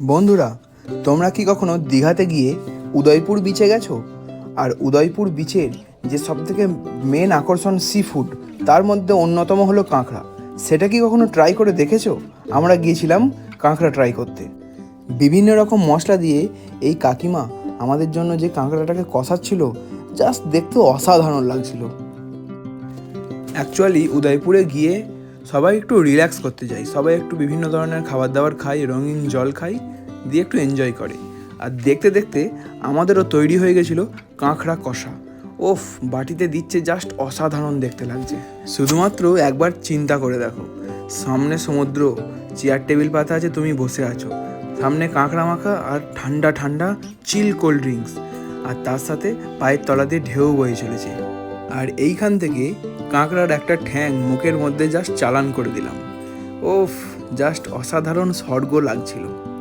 বন্ধুরা, তোমরা কি কখনো দীঘাতে গিয়ে উদয়পুর বিচে গেছো? আর উদয়পুর বিচের যে সবথেকে মেন আকর্ষণ সি ফুড তার মধ্যে অন্যতম হলো কাঁকড়া। সেটা কি কখনো ট্রাই করে দেখেছ? আমরা গিয়েছিলাম কাঁকড়া ট্রাই করতে। বিভিন্ন রকম মশলা দিয়ে এই কাকিমা আমাদের জন্য যে কাঁকড়াটাকে কষাচ্ছিল জাস্ট দেখতে অসাধারণ লাগছিল। অ্যাকচুয়ালি উদয়পুরে গিয়ে সবাই একটু রিল্যাক্স করতে যায় সবাই একটু বিভিন্ন ধরনের খাবার দাবার খাই, রঙিন জল খাই, দিয়ে একটু এনজয় করে। আর দেখতে দেখতে আমাদেরও তৈরি হয়ে গেছিল কাঁকড়া কষা। ওফ, বাটিতে দিচ্ছে জাস্ট অসাধারণ দেখতে লাগছে। শুধুমাত্র একবার চিন্তা করে দেখো। সামনে সমুদ্র চেয়ার টেবিল পাতা আছে, তুমি বসে আছো। সামনে কাঁকড়া মাখা আর ঠান্ডা ঠান্ডা চিল কোল্ড ড্রিঙ্কস আর তার সাথে পায়ের তলা দিয়ে ঢেউ বয়ে চলেছে। আর এইখান থেকে কাঁকড়ার একটা ঠ্যাং মুখের মধ্যে জাস্ট চালান করে দিলাম। ওফ জাস্ট অসাধারণ স্বর্গ লাগছিল।